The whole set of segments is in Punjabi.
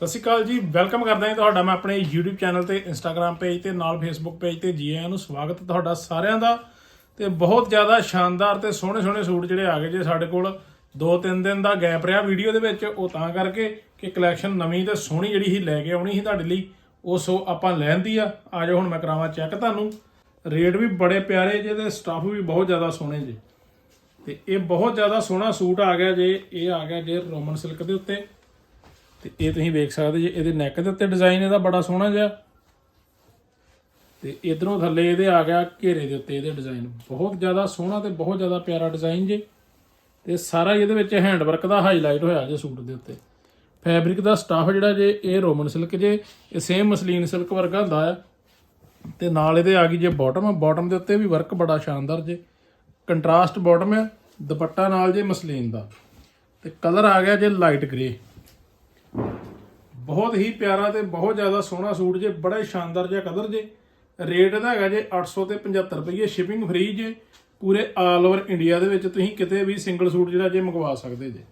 ਸਤਿ ਸ਼੍ਰੀ ਅਕਾਲ ਜੀ, ਵੈਲਕਮ ਕਰਦਾ ਹਾਂ ਤੁਹਾਡਾ ਮੈਂ ਆਪਣੇ YouTube ਚੈਨਲ ਤੇ, Instagram ਪੇਜ ਤੇ, ਨਾਲ Facebook ਪੇਜ ਤੇ ਜੀ ਆਇਆਂ ਨੂੰ ਸਵਾਗਤ ਤੁਹਾਡਾ ਸਾਰਿਆਂ ਦਾ। ਤੇ ਬਹੁਤ ਜ਼ਿਆਦਾ ਸ਼ਾਨਦਾਰ ਤੇ ਸੋਹਣੇ ਸੋਹਣੇ ਸੂਟ ਜਿਹੜੇ ਆ ਗਏ ਜੇ ਸਾਡੇ ਕੋਲ। 2-3 ਦਿਨ ਦਾ ਗੈਪ ਰਿਹਾ ਵੀਡੀਓ ਦੇ ਵਿੱਚ, ਉਹ ਤਾਂ ਕਰਕੇ ਕਿ ਕਲੈਕਸ਼ਨ ਨਵੀਂ ਤੇ ਸੋਹਣੀ ਜਿਹੜੀ ਸੀ ਲੈ ਕੇ ਆਉਣੀ ਸੀ ਤੁਹਾਡੇ ਲਈ, ਉਹ ਸੋ ਆਪਾਂ ਲੈਂਦੀ ਆ ਆ। ਜਾਓ ਹੁਣ ਮੈਂ ਕਰਾਵਾਂ ਚੈੱਕ ਤੁਹਾਨੂੰ। ਰੇਟ ਵੀ ਬੜੇ ਪਿਆਰੇ ਜੇ ਤੇ ਸਟਾਫ ਵੀ ਬਹੁਤ ਜ਼ਿਆਦਾ ਸੋਹਣੇ ਜੇ। ਤੇ ਇਹ ਬਹੁਤ ਜ਼ਿਆਦਾ ਸੋਹਣਾ ਸੂਟ ਆ ਗਿਆ ਜੇ, ਇਹ ਆ ਗਿਆ ਜੇ ਰੋਮਨ ਸਿਲਕ ਦੇ ਉੱਤੇ। ਤੇ ਇਹ ਤੁਸੀਂ ਵੇਖ ਸਕਦੇ ਜੇ ਇਹਦੇ ਨੈਕ ਦੇ ਉੱਤੇ ਡਿਜ਼ਾਈਨ ਇਹਦਾ ਬੜਾ ਸੋਹਣਾ ਜਿਹਾ। ਤੇ ਇਧਰੋਂ ਥੱਲੇ ਇਹਦੇ ਆ ਗਿਆ ਘੇਰੇ ਦੇ ਉੱਤੇ ਇਹਦੇ ਡਿਜ਼ਾਈਨ ਬਹੁਤ ਜ਼ਿਆਦਾ ਸੋਹਣਾ ਤੇ ਬਹੁਤ ਜ਼ਿਆਦਾ ਪਿਆਰਾ ਡਿਜ਼ਾਈਨ ਜੇ। ਤੇ ਸਾਰਾ ਇਹਦੇ ਵਿੱਚ ਹੈਂਡ ਵਰਕ ਦਾ ਹਾਈਲਾਈਟ ਹੋਇਆ ਜੇ ਸੂਟ ਦੇ ਉੱਤੇ। ਫੈਬਰਿਕ ਦਾ ਸਟਾਫ ਜਿਹੜਾ ਜੇ, ਇਹ ਰੋਮਨ ਸਿਲਕ ਜੇ, ਇਹ ਸੇਮ ਮਸਲੀਨ ਸਿਲਕ ਵਰਗਾ ਹੁੰਦਾ ਆ। ਤੇ ਨਾਲ ਇਹਦੇ ਆ ਗਈ ਜੇ ਬਾਟਮ ਬਾਟਮ ਦੇ ਉੱਤੇ ਵੀ ਵਰਕ ਬੜਾ ਸ਼ਾਨਦਾਰ ਜੇ। ਕੰਟਰਾਸਟ ਬਾਟਮ ਹੈ ਦੁਪੱਟਾ ਨਾਲ ਜੇ ਮਸਲੀਨ ਦਾ। ਤੇ ਕਲਰ ਆ ਗਿਆ ਜੇ ਲਾਈਟ ਗ੍ਰੇ ਬਹੁਤ ਹੀ ਪਿਆਰਾ ਤੇ ਬਹੁਤ ਜ਼ਿਆਦਾ ਸੋਹਣਾ ਸੂਟ ਜੇ, ਬੜਾ ਹੀ ਸ਼ਾਨਦਾਰ ਜਿਹਾ ਕਲਰ ਜੇ। ਰੇਟ ਇਹਦਾ ਹੈਗਾ ਜੇ 800 ਤੇ 75 ਰੁਪਏ ਸ਼ਿਪਿੰਗ ਫ੍ਰੀ ਜੇ, ਪੂਰੇ ਆਲ ਓਵਰ ਇੰਡੀਆ ਦੇ ਵਿੱਚ ਤੁਸੀਂ ਕਿਤੇ ਵੀ ਸਿੰਗਲ ਸੂਟ ਜਿਹੜਾ ਜੇ ਮੰਗਵਾ ਸਕਦੇ ਜੇ।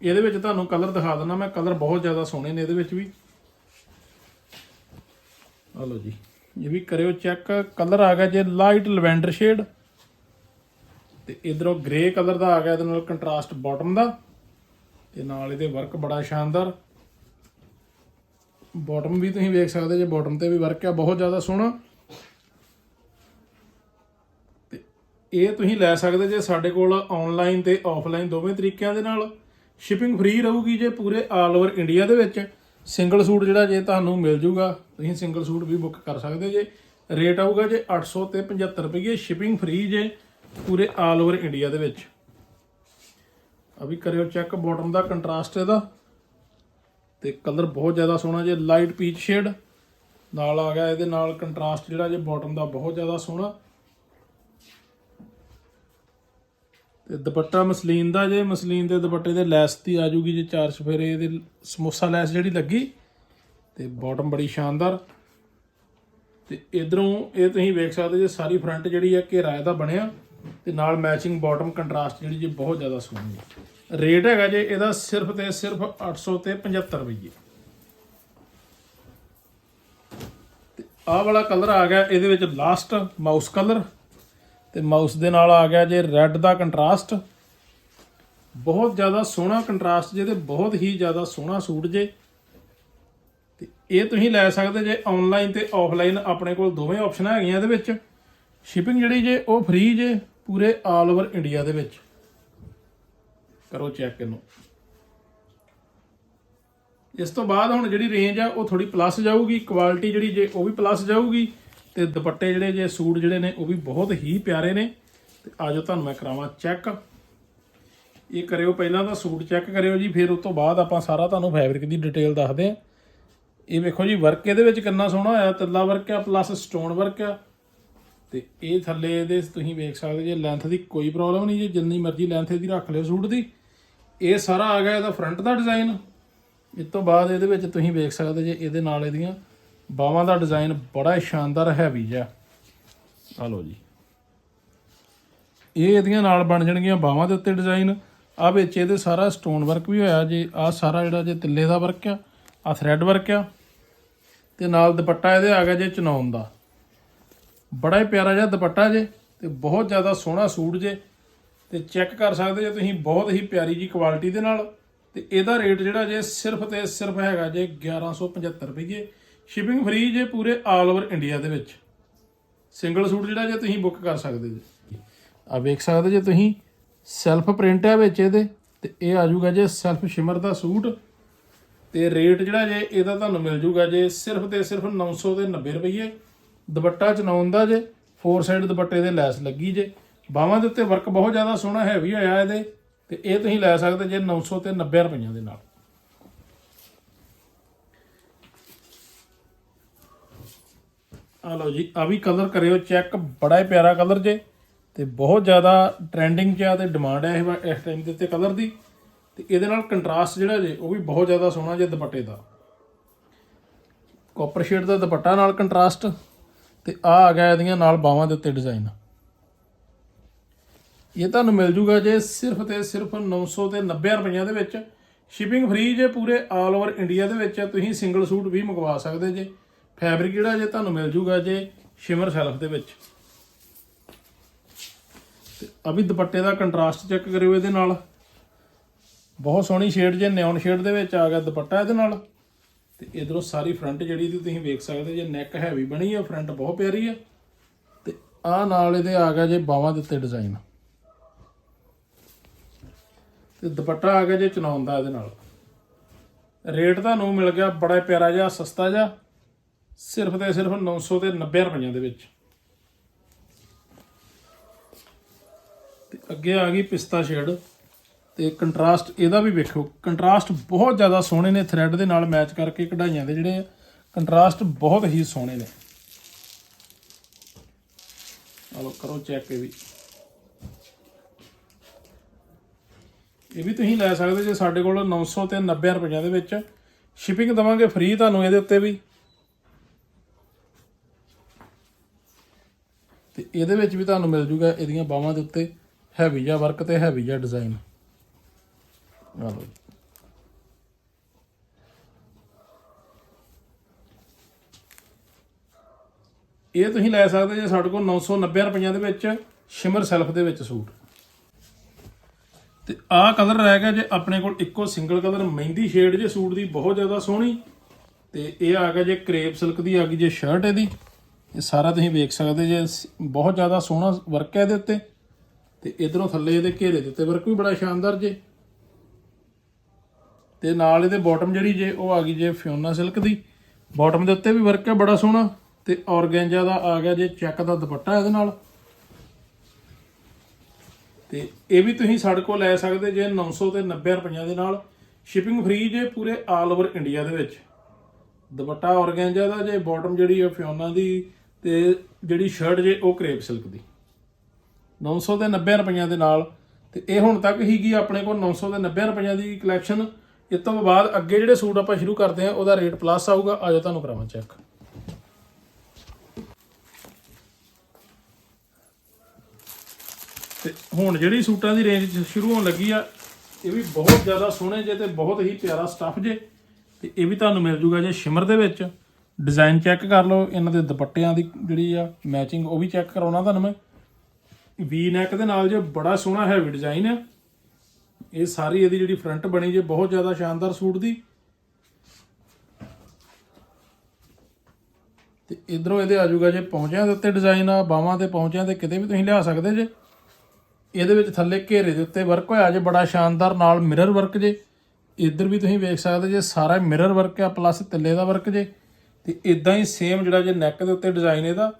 ਇਹਦੇ ਵਿੱਚ ਤੁਹਾਨੂੰ ਕਲਰ ਦਿਖਾ ਦਿੰਦਾ ਮੈਂ, ਕਲਰ ਬਹੁਤ ਜ਼ਿਆਦਾ ਸੋਹਣੇ ਨੇ ਇਹਦੇ ਵਿੱਚ ਵੀ। ਆ ਲਓ ਜੀ, ਇਹ ਵੀ ਕਰਿਓ ਚੈੱਕ। ਕਲਰ ਆ ਗਿਆ ਜੇ ਲਾਈਟ ਲਵੈਂਡਰ ਸ਼ੇਡ ਤੇ ਇਧਰੋਂ ਗ੍ਰੇ ਕਲਰ ਦਾ ਆ ਗਿਆ, ਇਹਦੇ ਨਾਲ ਕੰਟਰਾਸਟ ਬਾਟਮ ਦਾ। ਤੇ ਨਾਲ ਇਹਦੇ ਵਰਕ ਬੜਾ ਸ਼ਾਨਦਾਰ। ਬਾਟਮ ਵੀ ਤੁਸੀਂ ਵੇਖ ਸਕਦੇ ਜੇ ਬਾਟਮ ਤੇ ਵੀ ਵਰਕ ਆ, ਬਹੁਤ ਜ਼ਿਆਦਾ ਸੋਹਣਾ। ਤੇ ਇਹ ਤੁਸੀਂ ਲੈ ਸਕਦੇ ਜੇ ਸਾਡੇ ਕੋਲ ਆਨਲਾਈਨ ਤੇ ਆਫਲਾਈਨ ਦੋਵੇਂ ਤਰੀਕਿਆਂ ਦੇ ਨਾਲ। ਸ਼ਿਪਿੰਗ ਫ੍ਰੀ ਰਹੂਗੀ ਜੇ ਪੂਰੇ ਆਲ ਓਵਰ ਇੰਡੀਆ ਦੇ ਵਿੱਚ। ਸਿੰਗਲ ਸੂਟ ਜਿਹੜਾ ਜੇ ਤੁਹਾਨੂੰ ਮਿਲ ਜੂਗਾ, ਤੁਸੀਂ ਸਿੰਗਲ ਸੂਟ ਵੀ ਬੁੱਕ ਕਰ ਸਕਦੇ ਜੇ। ਰੇਟ ਆਊਗਾ ਜੇ 800 ਤੇ 75 ਰੁਪਏ ਸ਼ਿਪਿੰਗ ਫ੍ਰੀ ਜੇ ਪੂਰੇ ਆਲ ਓਵਰ ਇੰਡੀਆ ਦੇ ਵਿੱਚ। ਅਭੀ ਕਰਿਓ ਚੈੱਕ ਬਾਟਮ ਦਾ ਕੰਟਰਾਸਟ ਇਹਦਾ। ਤੇ ਕਲਰ ਬਹੁਤ ਜ਼ਿਆਦਾ ਸੋਹਣਾ ਜੇ ਲਾਈਟ ਪੀਚ ਸ਼ੇਡ ਨਾਲ ਆ ਗਿਆ, ਇਹਦੇ ਨਾਲ ਕੰਟਰਾਸਟ ਜਿਹੜਾ ਜੇ ਬਾਟਮ ਦਾ ਬਹੁਤ ਜ਼ਿਆਦਾ ਸੋਹਣਾ। ਤੇ ਦੁਪੱਟਾ ਮਸਲੀਨ ਦਾ ਜੇ, ਮਸਲੀਨ ਦੇ ਦੁਪੱਟੇ ਦੇ ਲੈਸ ਦੀ ਆ ਜੂਗੀ ਜੇ ਚਾਰ ਸਫੇਰੇ, ਇਹਦੇ ਸਮੋਸਾ ਲੈਸ ਜਿਹੜੀ ਲੱਗੀ, ਤੇ ਬਾਟਮ ਬੜੀ ਸ਼ਾਨਦਾਰ। ਤੇ ਇਧਰੋਂ ਇਹ ਤੁਸੀਂ ਵੇਖ ਸਕਦੇ ਜੇ, ਸਾਰੀ ਫਰੰਟ ਜਿਹੜੀ ਹੈ ਘੇਰਾ ਇਹਦਾ ਬਣਿਆ, ਤੇ ਨਾਲ ਮੈਚਿੰਗ ਬਾਟਮ ਕੰਟਰਾਸਟ ਜਿਹੜੀ ਜੀ ਬਹੁਤ ਜ਼ਿਆਦਾ ਸੋਹਣੀ ਹੈ ਰੇਟ ਹੈਗਾ ਜੇ ਇਹਦਾ ਸਿਰਫ ਤੇ ਸਿਰਫ 800 ਤੇ 75 ਰੁਪਏ ਤੇ ਆਹ ਵਾਲਾ ਕਲਰ ਆ ਗਿਆ, ਇਹਦੇ ਵਿੱਚ ਲਾਸਟ ਮਾਊਸ ਕਲਰ ਤੇ ਮਾਊਸ ਦੇ ਨਾਲ ਆ ਗਿਆ ਜੇ ਰੈੱਡ ਦਾ ਕੰਟਰਾਸਟ ਬਹੁਤ ਜ਼ਿਆਦਾ ਸੋਹਣਾ ਕੰਟਰਾਸਟ ਜੇ ਤੇ ਬਹੁਤ ਹੀ ਜ਼ਿਆਦਾ ਸੋਹਣਾ ਸੂਟ ਜੇ। ਤੇ ਇਹ ਤੁਸੀਂ ਲੈ ਸਕਦੇ ਜੇ ਆਨਲਾਈਨ ਤੇ ਆਫਲਾਈਨ ਆਪਣੇ ਕੋਲ ਦੋਵੇਂ ਆਪਸ਼ਨਾਂ ਹੈਗੀਆਂ ਇਹਦੇ ਵਿੱਚ। ਸ਼ਿਪਿੰਗ ਜਿਹੜੀ ਜੇ ਉਹ ਫ੍ਰੀ ਜੇ, ਪੂਰੇ ਆਲ ਓਵਰ ਇੰਡੀਆ ਦੇ ਵਿੱਚ। ਕਰੋ ਚੈੱਕ ਇਹਨੂੰ। ਇਸ ਤੋਂ ਬਾਅਦ ਹੁਣ ਜਿਹੜੀ ਰੇਂਜ ਆ, ਉਹ ਥੋੜੀ ਪਲੱਸ ਜਾਊਗੀ। ਕੁਆਲਿਟੀ ਜਿਹੜੀ ਜੇ, ਉਹ ਵੀ ਪਲੱਸ ਜਾਊਗੀ। ਤੇ ਦੁਪੱਟੇ ਜਿਹੜੇ ਜੇ, ਸੂਟ ਜਿਹੜੇ ਨੇ, ਉਹ ਵੀ ਬਹੁਤ ਹੀ ਪਿਆਰੇ ਨੇ। ਤੇ ਆਜੋ ਤੁਹਾਨੂੰ ਮੈਂ ਕਰਾਵਾਂ ਚੈੱਕ ਇਹ ਕਰਿਓ ਪਹਿਲਾਂ ਤਾਂ ਸੂਟ ਚੈੱਕ ਕਰਿਓ ਜੀ। ਫਿਰ ਉਸ ਤੋਂ ਬਾਅਦ ਆਪਾਂ ਸਾਰਾ ਤੁਹਾਨੂੰ ਫੈਬਰਿਕ ਦੀ ਡਿਟੇਲ ਦੱਸਦੇ ਆ ਇਹ ਵੇਖੋ ਜੀ ਵਰਕ ਇਹਦੇ ਵਿੱਚ ਕਿੰਨਾ ਸੋਹਣਾ ਹੋਇਆ। ਤਿੱਲਾ ਵਰਕ ਆ ਪਲੱਸ ਸਟੋਨ ਵਰਕ ਆ। ਤੇ ਇਹ ਥੱਲੇ ਇਹਦੇ ਤੁਸੀਂ ਵੇਖ ਸਕਦੇ ਜੇ ਲੈਂਥ ਦੀ ਕੋਈ ਪ੍ਰੋਬਲਮ ਨਹੀਂ ਜੇ। ਜਿੰਨੀ ਮਰਜ਼ੀ ਲੈਂਥ ਇਹਦੀ ਰੱਖ ਲਿਓ ਸੂਟ ਦੀ। ਇਹ ਸਾਰਾ ਆ ਗਿਆ ਇਹਦਾ ਫਰੰਟ ਦਾ ਡਿਜ਼ਾਈਨ ਇਸ ਤੋਂ ਬਾਅਦ ਇਹਦੇ ਵਿੱਚ ਤੁਸੀਂ ਵੇਖ ਸਕਦੇ ਜੇ ਇਹਦੇ ਨਾਲ ਇਹਦੀਆਂ ਬਾਹਾਂ ਦਾ ਡਿਜ਼ਾਈਨ ਬੜਾ ਹੀ ਸ਼ਾਨਦਾਰ ਹੈਵੀ ਜਿਹਾ। ਆ ਲਓ ਜੀ। ਇਹ ਇਹਦੀਆਂ ਨਾਲ ਬਣ ਜਾਣਗੀਆਂ ਬਾਹਾਂ ਦੇ ਉੱਤੇ ਡਿਜ਼ਾਈਨ ਆ ਵਿੱਚ ਇਹਦੇ ਸਾਰਾ ਸਟੋਨ ਵਰਕ ਵੀ ਹੋਇਆ ਜੇ। ਆ ਸਾਰਾ ਜਿਹੜਾ ਜੇ ਤਿੱਲੇ ਦਾ ਵਰਕ ਆ ਆ ਥ੍ਰੈਡ ਵਰਕ ਆ। ਤੇ ਨਾਲ ਦੁਪੱਟਾ ਇਹਦੇ ਆ ਗਿਆ ਜੇ ਚਨੌਨ ਦਾ। ਬੜਾ ਹੀ ਪਿਆਰਾ ਜਿਹਾ ਦੁਪੱਟਾ ਜੇ ਤੇ ਬਹੁਤ ਜ਼ਿਆਦਾ ਸੋਹਣਾ ਸੂਟ ਜੇ। ਤੇ ਚੈੱਕ ਕਰ ਸਕਦੇ ਜੇ ਤੁਸੀਂ ਬਹੁਤ ਹੀ ਪਿਆਰੀ ਜੀ ਕੁਆਲਿਟੀ ਦੇ ਨਾਲ ਤੇ ਇਹਦਾ ਰੇਟ ਜਿਹੜਾ ਜੇ ਸਿਰਫ ਤੇ ਸਿਰਫ ਹੈਗਾ ਜੇ 1175 ਰੁਪਏ ਸ਼ਿਪਿੰਗ ਫ੍ਰੀ ਜੇ ਪੂਰੇ ਆਲ ਓਵਰ ਇੰਡੀਆ ਦੇ ਵਿੱਚ। ਸਿੰਗਲ ਸੂਟ ਜਿਹੜਾ ਜੇ ਤੁਸੀਂ ਬੁੱਕ ਕਰ ਸਕਦੇ ਜੇ। ਆ ਵੇਖ ਸਕਦੇ ਜੇ ਤੁਸੀਂ ਸੈਲਫ ਪ੍ਰਿੰਟ ਹੈ ਵਿੱਚ ਇਹਦੇ ਤੇ ਇਹ ਆ ਜਾਊਗਾ ਜੇ ਸੈਲਫ ਸ਼ਿਮਰ ਦਾ ਸੂਟ। ਤੇ ਰੇਟ ਜਿਹੜਾ ਜੇ ਇਹਦਾ ਤੁਹਾਨੂੰ ਮਿਲ ਜੂਗਾ ਜੇ ਸਿਰਫ ਤੇ ਸਿਰਫ 900 ਤੇ 90 ਰੁਪਏ ਦੁਪੱਟਾ ਚਨਾਉਣ ਦਾ ਜੇ ਫੋਰ ਸਾਈਡ ਦੁਪੱਟੇ ਦੇ ਲੈਸ ਲੱਗੀ ਜੇ। ਬਾਹਾਂ ਦੇ ਉੱਤੇ ਵਰਕ ਬਹੁਤ ਜ਼ਿਆਦਾ ਸੋਹਣਾ ਹੈਵੀ ਹੋਇਆ ਇਹਦੇ, ਤੇ ਇਹ ਤੁਸੀਂ ਲੈ ਸਕਦੇ ਜੇ 900 ਤੇ 90 ਰੁਪਈਆਂ ਦੇ ਨਾਲ। ਆ ਲਓ ਜੀ ਆ ਵੀ ਕਲਰ ਕਰਿਓ ਚੈੱਕ ਬੜਾ ਹੀ ਪਿਆਰਾ ਕਲਰ ਜੇ, ਤੇ ਬਹੁਤ ਜ਼ਿਆਦਾ ਟ੍ਰੈਂਡਿੰਗ 'ਚ ਆ ਤੇ ਡਿਮਾਂਡ ਹੈ ਇਹ ਇਸ ਟਾਈਮ ਦੇ ਉੱਤੇ ਕਲਰ ਦੀ, ਤੇ ਇਹਦੇ ਨਾਲ ਕੰਟਰਾਸਟ ਜਿਹੜਾ ਜੇ, ਉਹ ਵੀ ਬਹੁਤ ਜ਼ਿਆਦਾ ਸੋਹਣਾ ਜੇ ਦੁਪੱਟੇ ਦਾ। ਕਾਪਰ ਸ਼ੇਡ ਦਾ ਦੁਪੱਟਾ ਨਾਲ ਕੰਟਰਾਸਟ ਤੇ ਆ ਆ ਗਿਆ ਇਹਦੀਆਂ ਨਾਲ ਬਾਹਾਂ ਦੇ ਉੱਤੇ ਡਿਜ਼ਾਈਨ ਇਹ ਤੁਹਾਨੂੰ ਮਿਲ ਜੂਗਾ ਜੇ ਸਿਰਫ ਤੇ ਸਿਰਫ 900 ਤੇ 90 ਰੁਪਈਆਂ ਦੇ ਵਿੱਚ। ਸ਼ਿਪਿੰਗ ਫ੍ਰੀ ਜੇ ਪੂਰੇ ਆਲ ਓਵਰ ਇੰਡੀਆ ਦੇ ਵਿੱਚ ਤੁਸੀਂ ਸਿੰਗਲ ਸੂਟ ਵੀ ਮੰਗਵਾ ਸਕਦੇ ਜੇ। ਫੈਬਰਿਕ ਜਿਹੜਾ ਜੇ ਤੁਹਾਨੂੰ ਮਿਲ ਜੂਗਾ ਜੇ ਸ਼ਿਮਰ ਸੈਲਫ ਦੇ ਵਿੱਚ। ਤੇ ਅਭੀ ਦੁਪੱਟੇ ਦਾ ਕੰਟਰਾਸਟ ਚੈੱਕ ਕਰਿਓ ਇਹਦੇ ਨਾਲ। ਬਹੁਤ ਸੋਹਣੀ ਸ਼ੇਡ ਜੇ ਨਿਓਨ ਸ਼ੇਡ ਦੇ ਵਿੱਚ ਆ ਗਿਆ ਦੁਪੱਟਾ ਇਹਦੇ ਨਾਲ। ਤੇ ਇਧਰੋਂ ਸਾਰੀ ਫਰੰਟ ਜਿਹੜੀ ਦੀ ਤੁਸੀਂ ਵੇਖ ਸਕਦੇ ਜੇ ਨੈਕ ਹੈਵੀ ਬਣੀ ਆ ਫਰੰਟ ਬਹੁਤ ਪਿਆਰੀ ਆ। ਤੇ ਆ ਨਾਲ ਇਹਦੇ ਆ ਗਿਆ ਜੇ ਬਾਹਾਂ ਦੇ ਉੱਤੇ ਡਿਜ਼ਾਈਨ ਤੇ ਦੁਪੱਟਾ ਆ ਗਿਆ ਜੇ ਚਨਾਉਣ ਦਾ ਇਹਦੇ ਨਾਲ। ਰੇਟ ਤੁਹਾਨੂੰ ਮਿਲ ਗਿਆ ਬੜਾ ਪਿਆਰਾ ਜਿਹਾ, ਸਸਤਾ ਜਿਹਾ, ਸਿਰਫ ਤੇ ਸਿਰਫ 900 ਤੇ 90 ਰੁਪਈਆਂ ਦੇ ਵਿੱਚ। ਤੇ ਅੱਗੇ ਆ ਗਈ ਪਿਸਤਾ ਸ਼ੇਡ, ਤੇ ਕੰਟਰਾਸਟ ਇਹਦਾ ਵੀ ਵੇਖੋ, ਕੰਟਰਾਸਟ ਬਹੁਤ ਜ਼ਿਆਦਾ ਸੋਹਣੇ ਨੇ ਥ੍ਰੈਡ ਦੇ ਨਾਲ ਮੈਚ ਕਰਕੇ ਕਢਾਈਆਂ ਦੇ ਜਿਹੜੇ ਕੰਟਰਾਸਟ ਬਹੁਤ ਹੀ ਸੋਹਣੇ ਨੇ। ਆਲੋ ਕਰੋ ਚੈੱਕ ਇਹ ਵੀ। ਇਹ ਵੀ ਤੁਸੀਂ ਲੈ ਸਕਦੇ ਜੇ ਸਾਡੇ ਕੋਲ 900 ਤੇ 90 ਰੁਪਈਆਂ ਦੇ ਵਿੱਚ ਸ਼ਿਪਿੰਗ ਦਵਾਂਗੇ ਫ੍ਰੀ ਤੁਹਾਨੂੰ ਇਹਦੇ ਉੱਤੇ ਵੀ। ਤੇ ਇਹਦੇ ਵਿੱਚ ਵੀ ਤੁਹਾਨੂੰ ਮਿਲ ਜੂਗਾ ਇਹਦੀਆਂ ਬਾਹਾਂ ਦੇ ਉੱਤੇ ਹੈਵੀ ਜਿਹਾ ਵਰਕ ਤੇ ਹੈਵੀ ਜਿਹਾ ਡਿਜ਼ਾਈਨ ਆ ਲਓ ਇਹ ਤੁਸੀਂ ਲੈ ਸਕਦੇ ਜੇ ਸਾਡੇ ਕੋਲ 990 ਰੁਪਈਆਂ ਦੇ ਵਿੱਚ ਸ਼ਿਮਰ ਸੈਲਫ ਦੇ ਵਿੱਚ ਸੂਟ। ਤੇ ਆਹ ਕਲਰ ਰਹਿ ਗਿਆ ਜੇ ਆਪਣੇ ਕੋਲ ਇੱਕੋ ਸਿੰਗਲ ਕਲਰ ਮਹਿੰਦੀ ਸ਼ੇਡ ਜੇ ਸੂਟ ਦੀ, ਬਹੁਤ ਜ਼ਿਆਦਾ ਸੋਹਣੀ। ਤੇ ਇਹ ਆ ਗਿਆ ਜੇ ਕਰੇਪ ਸਿਲਕ ਦੀ, ਆ ਗਈ ਜੇ ਸ਼ਰਟ ਇਹਦੀ। ਇਹ ਸਾਰਾ ਤੁਸੀਂ ਵੇਖ ਸਕਦੇ ਜੇ, ਬਹੁਤ ਜ਼ਿਆਦਾ ਸੋਹਣਾ ਵਰਕ ਹੈ ਇਹਦੇ ਉੱਤੇ। ਤੇ ਇਧਰੋਂ ਥੱਲੇ ਇਹਦੇ ਘੇਰੇ ਦੇ ਉੱਤੇ ਵਰਕ ਵੀ ਬੜਾ ਸ਼ਾਨਦਾਰ ਜੇ। ਤੇ ਨਾਲ ਇਹਦੇ ਬਾਟਮ ਜਿਹੜੀ ਜੇ, ਉਹ ਆ ਗਈ ਜੇ ਫਿਓਨਾ ਸਿਲਕ ਦੀ। ਬਾਟਮ ਦੇ ਉੱਤੇ ਵੀ ਵਰਕ ਹੈ, ਬੜਾ ਸੋਹਣਾ। ਤੇ ਔਰਗੈਂਜਾ ਦਾ ਆ ਗਿਆ ਜੇ ਚੈੱਕ ਦਾ ਦੁਪੱਟਾ ਇਹਦੇ ਨਾਲ। ਤੇ ਇਹ ਵੀ ਤੁਸੀਂ ਸਾਡੇ ਕੋਲ ਲੈ ਸਕਦੇ ਜੇ 900 ਤੇ 90 ਰੁਪਈਆਂ ਦੇ ਨਾਲ। ਸ਼ਿਪਿੰਗ ਫ੍ਰੀ ਜੇ ਪੂਰੇ ਆਲ ਓਵਰ ਇੰਡੀਆ ਦੇ ਵਿੱਚ। ਦੁਪੱਟਾ ਔਰਗੈਂਜਾ ਦਾ ਜੇ ਬਾਟਮ ਜਿਹੜੀ ਹੈ ਫਿਓਨਾ ਦੀ ਤੇ ਜਿਹੜੀ ਸ਼ਰਟ ਜੇ, ਉਹ ਕਰੇਪ ਸਿਲਕ ਦੀ। 900 ਤੇ 90 ਰੁਪਈਆਂ ਦੇ ਨਾਲ। ਤੇ ਇਹ ਹੁਣ ਤੱਕ ਹੀਗੀ ਆਪਣੇ ਕੋਲ 900 ਤੇ 90 ਰੁਪਈਆਂ ਦੀ ਕਲੈਕਸ਼ਨ ਇਸ ਤੋਂ ਬਾਅਦ ਅੱਗੇ ਜਿਹੜੇ ਸੂਟ ਆਪਾਂ ਸ਼ੁਰੂ ਕਰਦੇ ਹਾਂ, ਉਹਦਾ ਰੇਟ ਪਲੱਸ ਆਊਗਾ। ਆਜੋ ਤੁਹਾਨੂੰ ਕਰਾਵਾਂ ਚੈੱਕ ਤੇ ਹੁਣ ਜਿਹੜੀ ਸੂਟਾਂ ਦੀ ਰੇਂਜ ਸ਼ੁਰੂ ਹੋਣ ਲੱਗੀ ਆ, ਇਹ ਵੀ ਬਹੁਤ ਜ਼ਿਆਦਾ ਸੋਹਣੇ ਜੇ ਤੇ ਬਹੁਤ ਹੀ ਪਿਆਰਾ ਸਟੱਫ ਜੇ। ਤੇ ਇਹ ਵੀ ਤੁਹਾਨੂੰ ਮਿਲ ਜੂਗਾ ਜੇ ਸ਼ਿਮਰ ਦੇ ਵਿੱਚ। ਡਿਜ਼ਾਈਨ ਚੈੱਕ ਕਰ ਲਓ, ਇਹਨਾਂ ਦੇ ਦੁਪੱਟਿਆਂ ਦੀ ਜਿਹੜੀ ਆ ਮੈਚਿੰਗ ਉਹ ਵੀ ਚੈੱਕ ਕਰਾਉਣਾ ਤੁਹਾਨੂੰ ਮੈਂ। ਵੀ ਨੈਕ ਦੇ ਨਾਲ ਜੇ ਬੜਾ ਸੋਹਣਾ ਹੈਵੀ ਡਿਜ਼ਾਈਨ ਆ। ਇਹ ਸਾਰੀ ਇਹਦੀ ਜਿਹੜੀ ਫਰੰਟ ਬਣੀ ਜੇ, ਬਹੁਤ ਜ਼ਿਆਦਾ ਸ਼ਾਨਦਾਰ ਸੂਟ ਦੀ। ਤੇ ਇਧਰੋਂ ਇਹਦੇ ਆ ਜਾਊਗਾ ਜੇ ਪਹੁੰਚਿਆਂ ਦੇ ਉੱਤੇ ਡਿਜ਼ਾਈਨ ਆ ਬਾਹਾਂ ਤੇ ਪੌਂਚਿਆਂ ਤੇ ਕਿਤੇ ਵੀ ਤੁਸੀਂ ਲਿਆ ਸਕਦੇ ਜੇ। ਇਹਦੇ ਵਿੱਚ ਥੱਲੇ ਘੇਰੇ ਦੇ ਉੱਤੇ ਵਰਕ ਹੋਇਆ ਜੇ, ਬੜਾ ਸ਼ਾਨਦਾਰ ਨਾਲ ਮਿਰਰ ਵਰਕ ਜੇ। ਇੱਧਰ ਵੀ ਤੁਸੀਂ ਵੇਖ ਸਕਦੇ ਜੇ, ਸਾਰਾ ਮਿਰਰ ਵਰਕ ਆ ਪਲੱਸ ਤਿੱਲੇ ਦਾ ਵਰਕ ਜੇ। ਤੇ ਇਦਾਂ ਹੀ ਸੇਮ ਜਿਹੜਾ ਜੇ ਨੈਕ ਦੇ ਉੱਤੇ ਡਿਜ਼ਾਈਨ ਇਹਦਾ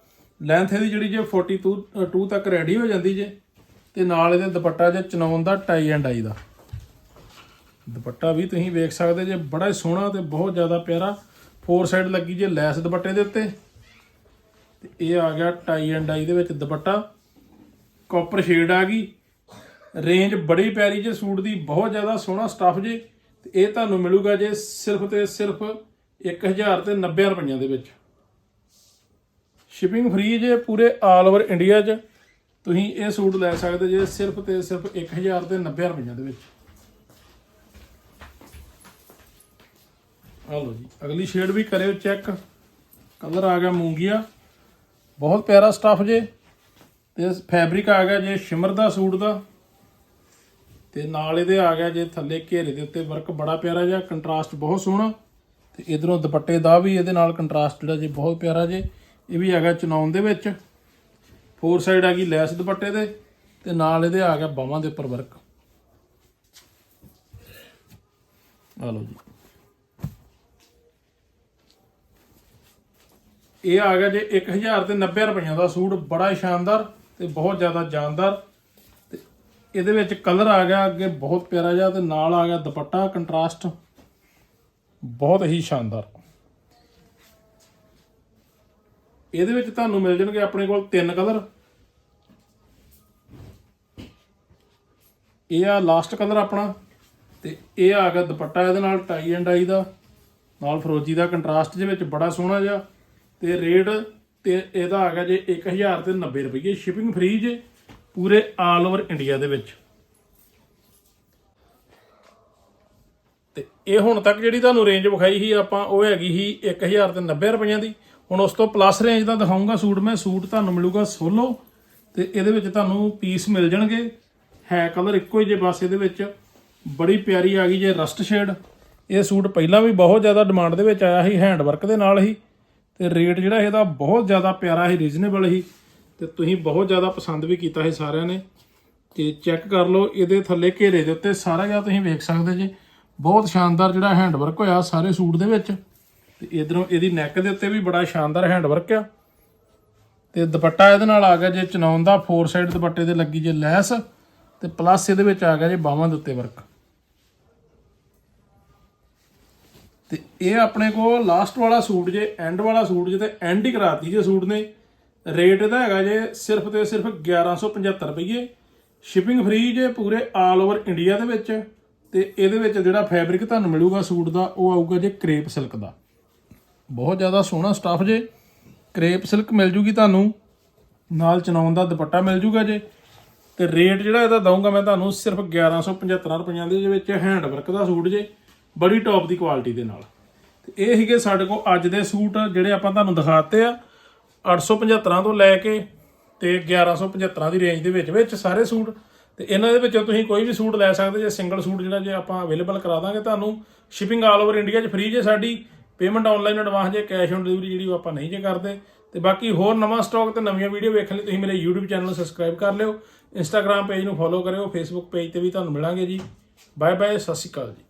ਲੈਂਥ ਇਹਦੀ ਜਿਹੜੀ ਜੇ 42 2 ਤੱਕ ਰੈਡੀ ਹੋ ਜਾਂਦੀ ਜੇ। ਤੇ ਨਾਲ ਇਹਦੇ ਦੁਪੱਟਾ ਜੇ ਚਨਾਉਣ ਦਾ ਟਾਈ ਐਂਡ ਆਈ ਦਾ। ਦੁਪੱਟਾ ਵੀ ਤੁਸੀਂ ਵੇਖ ਸਕਦੇ ਜੇ, ਬੜਾ ਹੀ ਸੋਹਣਾ ਤੇ ਬਹੁਤ ਜ਼ਿਆਦਾ ਪਿਆਰਾ। ਫੋਰ ਸਾਈਡ ਲੱਗੀ ਜੇ ਲੈਸ ਦੁਪੱਟੇ ਦੇ ਉੱਤੇ। ਤੇ ਇਹ ਆ ਗਿਆ ਟਾਈ ਐਂਡ ਆਈ ਦੇ ਵਿੱਚ ਦੁਪੱਟਾ। ਕਾਪਰ ਸ਼ੇਡ ਆ ਗਈ। ਰੇਂਜ ਬੜੀ ਪਿਆਰੀ ਜੇ, ਸੂਟ ਦੀ ਬਹੁਤ ਜ਼ਿਆਦਾ ਸੋਹਣਾ ਸਟੱਫ ਜੇ, ਤੇ ਇਹ ਤੁਹਾਨੂੰ ਮਿਲੂਗਾ ਜੇ ਸਿਰਫ ਤੇ ਸਿਰਫ 1000 ਤੇ 90 ਰੁਪਈਆਂ ਦੇ ਵਿੱਚ। ਸ਼ਿਪਿੰਗ ਫ੍ਰੀ ਜੇ ਪੂਰੇ ਆਲ ਓਵਰ ਇੰਡੀਆ 'ਚ, ਤੁਸੀਂ ਇਹ ਸੂਟ ਲੈ ਸਕਦੇ ਜੇ ਸਿਰਫ ਤੇ ਸਿਰਫ 1000 ਤੇ 90 ਰੁਪਈਆਂ ਦੇ ਵਿੱਚ। ਆ ਲਓ ਜੀ, ਅਗਲੀ ਸ਼ੇਡ ਵੀ ਕਰਿਓ ਚੈੱਕ ਕਲਰ ਆ ਗਿਆ ਮੂੰਗੀਆ। ਬਹੁਤ ਪਿਆਰਾ ਸਟੱਫ ਜੇ। ਤੇ ਫੈਬਰਿਕ ਆ ਗਿਆ ਜੇ ਸ਼ਿਮਰ ਦਾ ਸੂਟ ਦਾ। ਤੇ ਨਾਲ ਇਹਦੇ ਆ ਗਿਆ ਜੇ ਥੱਲੇ ਘੇਰੇ ਦੇ ਉੱਤੇ ਵਰਕ ਬੜਾ ਪਿਆਰਾ ਜਿਹਾ, ਕੰਟਰਾਸਟ ਬਹੁਤ ਸੋਹਣਾ। ਤੇ ਇਧਰੋਂ ਦੁਪੱਟੇ ਦਾ ਵੀ ਇਹਦੇ ਨਾਲ ਕੰਟਰਾਸਟ ਜਿਹੜਾ ਜੇ ਬਹੁਤ ਪਿਆਰਾ ਜੇ, ਇਹ ਵੀ ਹੈਗਾ ਚਨਾਉਣ ਦੇ ਵਿੱਚ। ਫੋਰ ਸਾਈਡ ਆ ਗਈ ਲੈਸ ਦੁਪੱਟੇ ਦੇ, ਤੇ ਨਾਲ ਇਹਦੇ ਆ ਗਿਆ ਬਾਹਾਂ ਦੇ ਉੱਪਰ ਵਰਕ। ਆ ਲਓ ਜੀ। ਇਹ ਆ ਗਿਆ ਜੇ 1000 ਤੇ 90 ਰੁਪਈਆਂ ਦਾ ਸੂਟ, ਬੜਾ ਹੀ ਸ਼ਾਨਦਾਰ। ਤੇ ਬਹੁਤ ਜ਼ਿਆਦਾ ਜਾਨਦਾਰ। ਤੇ ਇਹਦੇ ਵਿੱਚ ਕਲਰ ਆ ਗਿਆ, ਅੱਗੇ ਬਹੁਤ ਪਿਆਰਾ ਜਿਹਾ ਤੇ ਨਾਲ ਆ ਗਿਆ ਦੁਪੱਟਾ ਕੰਟਰਾਸਟ ਬਹੁਤ ਹੀ ਸ਼ਾਨਦਾਰ। ਇਹਦੇ ਵਿੱਚ ਤੁਹਾਨੂੰ ਮਿਲ ਜਾਣਗੇ ਆਪਣੇ ਕੋਲ ਤਿੰਨ ਕਲਰ ਇਹ ਆ ਲਾਸਟ ਕਲਰ ਆਪਣਾ, ਤੇ ਇਹ ਆ ਗਿਆ ਦੁਪੱਟਾ ਇਹਦੇ ਨਾਲ ਟਾਈ ਐਂਡ ਆਈ ਦਾ। ਨਾਲ ਫਰੋਜੀ ਦਾ ਕੰਟਰਾਸਟ ਦੇ ਵਿੱਚ ਬੜਾ ਸੋਹਣਾ ਜਿਹਾ। ਤੇ ਰੇਟ ਤੇ ਇਹਦਾ ਆ ਗਿਆ ਜੇ 1000 ਤੇ 90 ਰੁਪਏ ਸ਼ਿਪਿੰਗ ਫ੍ਰੀ ਜੇ ਪੂਰੇ ਆਲ ਓਵਰ ਇੰਡੀਆ ਦੇ ਵਿੱਚ। ਤੇ ਇਹ ਹੁਣ ਤੱਕ ਜਿਹੜੀ ਤੁਹਾਨੂੰ ਰੇਂਜ ਵਿਖਾਈ ਸੀ, ਆਪਾਂ ਉਹ ਹੈਗੀ ਸੀ 1090 ਰੁਪਈਆਂ ਦੀ। ਹੁਣ ਉਸ ਤੋਂ ਪਲੱਸ ਰੇਂਜ ਦਾ ਦਿਖਾਉਂਗਾ ਸੂਟ ਮੈਂ, ਸੂਟ ਤੁਹਾਨੂੰ ਮਿਲੂਗਾ ਸੋਲੋ ਤੇ ਇਹਦੇ ਵਿੱਚ ਤੁਹਾਨੂੰ ਪੀਸ ਮਿਲ ਜਾਣਗੇ। ਹੈ ਕਲਰ ਇੱਕੋ ਹੀ ਜੇ, ਬਸ ਇਹਦੇ ਵਿੱਚ ਬੜੀ ਪਿਆਰੀ ਆ ਗਈ ਜੇ ਰਸਟ ਸ਼ੇਡ ਇਹ ਸੂਟ ਪਹਿਲਾਂ ਵੀ ਬਹੁਤ ਜ਼ਿਆਦਾ ਡਿਮਾਂਡ ਦੇ ਵਿੱਚ ਆਇਆ ਸੀ ਹੈਂਡ ਵਰਕ ਦੇ ਨਾਲ ਹੀ। ਤੇ ਰੇਟ ਜਿਹੜਾ ਇਹਦਾ ਬਹੁਤ ਜ਼ਿਆਦਾ ਪਿਆਰਾ ਸੀ ਰੀਜ਼ਨੇਬਲ ਸੀ ਤੇ ਤੁਸੀਂ ਬਹੁਤ ਜ਼ਿਆਦਾ ਪਸੰਦ ਵੀ ਕੀਤਾ ਸੀ ਸਾਰਿਆਂ ਨੇ। ਤੇ ਚੈੱਕ ਕਰ ਲਓ, ਇਹਦੇ ਥੱਲੇ ਘੇਰੇ ਦੇ ਉੱਤੇ ਸਾਰਾ ਜਿਹਾ ਤੁਸੀਂ ਵੇਖ ਸਕਦੇ ਜੇ, ਬਹੁਤ ਸ਼ਾਨਦਾਰ ਜਿਹੜਾ ਹੈਂਡਵਰਕ ਹੋਇਆ ਸਾਰੇ ਸੂਟ ਦੇ ਵਿੱਚ। ਤੇ ਇਧਰੋਂ ਇਹਦੀ ਨੈਕ ਦੇ ਉੱਤੇ ਵੀ ਬੜਾ ਸ਼ਾਨਦਾਰ ਹੈਂਡਵਰਕ ਆ। ਤੇ ਦੁਪੱਟਾ ਇਹਦੇ ਨਾਲ ਆ ਗਿਆ ਜੇ ਚਨਾਉਣ ਦਾ ਫੋਰ ਸਾਈਡ ਦੁਪੱਟੇ ਤੇ ਲੱਗੀ ਜੇ ਲੈਸ, ਤੇ ਪਲੱਸ ਇਹਦੇ ਵਿੱਚ ਆ ਗਿਆ ਜੇ ਬਾਹਾਂ ਦੇ ਉੱਤੇ ਵਰਕ ਤੇ ਇਹ ਆਪਣੇ ਕੋਲ ਲਾਸਟ ਵਾਲਾ ਸੂਟ ਜੇ ਐਂਡ ਵਾਲਾ ਸੂਟ ਜੇ ਤੇ ਐਂਡ ਹੀ ਕਰਾਤੀ ਜੇ ਸੂਟ ਨੇ। ਰੇਟ ਇਹਦਾ ਹੈਗਾ ਜੇ ਸਿਰਫ ਤੇ ਸਿਰਫ 1175 ਰੁਪਏ ਸ਼ਿਪਿੰਗ ਫ੍ਰੀ ਜੇ ਪੂਰੇ ਆਲ ਓਵਰ ਇੰਡੀਆ ਦੇ ਵਿੱਚ। ਤੇ ਇਹਦੇ ਵਿੱਚ ਜਿਹੜਾ ਫੈਬਰਿਕ ਤੁਹਾਨੂੰ ਮਿਲੂਗਾ ਸੂਟ ਦਾ, ਉਹ ਆਊਗਾ ਜੇ ਕ੍ਰੇਪ ਸਿਲਕ ਦਾ। ਬਹੁਤ ਜ਼ਿਆਦਾ ਸੋਹਣਾ ਸਟੱਫ ਜੇ। ਕ੍ਰੇਪ ਸਿਲਕ ਮਿਲ ਜੂਗੀ ਤੁਹਾਨੂੰ। ਨਾਲ ਚਨਾਉਣ ਦਾ ਦੁਪੱਟਾ ਮਿਲ ਜੂਗਾ ਜੇ। ਤੇ ਰੇਟ ਜਿਹੜਾ ਇਹਦਾ ਦਊਂਗਾ ਮੈਂ ਤੁਹਾਨੂੰ ਸਿਰਫ 1175 ਰੁਪਈਆਂ ਦੇ ਵਿੱਚ। ਹੈਂਡ ਵਰਕ ਦਾ ਸੂਟ ਜੇ। ਬੜੀ ਟੌਪ ਦੀ ਕੁਆਲਿਟੀ ਦੇ ਨਾਲ। ਤੇ ਇਹ ਸੀਗੇ ਸਾਡੇ ਕੋਲ ਅੱਜ ਦੇ ਸੂਟ, ਜਿਹੜੇ ਆਪਾਂ ਤੁਹਾਨੂੰ ਦਿਖਾਤੇ ਆ। 875 ਤੋਂ ਲੈ ਕੇ ਤੇ 1175 ਦੀ ਰੇਂਜ ਦੇ ਵਿੱਚ ਵਿੱਚ ਸਾਰੇ ਸੂਟ। ਤੇ ਇਹਨਾਂ ਦੇ ਵਿੱਚੋਂ ਤੁਸੀਂ ਕੋਈ ਵੀ ਸੂਟ ਲੈ ਸਕਦੇ ਜੇ ਸਿੰਗਲ ਸੂਟ ਜਿਹੜਾ ਜੇ ਆਪਾਂ ਅਵੇਲੇਬਲ ਕਰਾ ਦਾਂਗੇ ਤੁਹਾਨੂੰ। ਸ਼ਿਪਿੰਗ ਆਲ ਓਵਰ ਇੰਡੀਆ 'ਚ ਫ੍ਰੀ ਜੇ ਸਾਡੀ। ਪੇਮੈਂਟ ਆਨਲਾਈਨ ਐਡਵਾਂਸ ਜੇ ਕੈਸ਼ ਔਨ ਡਿਲੀਵਰੀ ਜਿਹੜੀ ਉਹ ਆਪਾਂ ਨਹੀਂ ਜੇ ਕਰਦੇ। ਤੇ ਬਾਕੀ ਹੋਰ ਨਵਾਂ ਸਟਾਕ ਤੇ ਨਵੀਆਂ ਵੀਡੀਓ ਵੇਖਣ ਲਈ ਤੁਸੀਂ ਮੇਰੇ YouTube ਚੈਨਲ ਨੂੰ ਸਬਸਕ੍ਰਾਈਬ ਕਰ ਲਿਓ। Instagram ਪੇਜ ਨੂੰ ਫੋਲੋ ਕਰਿਓ। Facebook ਪੇਜ ਤੇ ਵੀ ਤੁਹਾਨੂੰ ਮਿਲਾਂਗੇ ਜੀ। ਬਾਏ ਬਾਏ ਸਤਿ ਸ਼੍ਰੀ ਅਕਾਲ ਜੀ।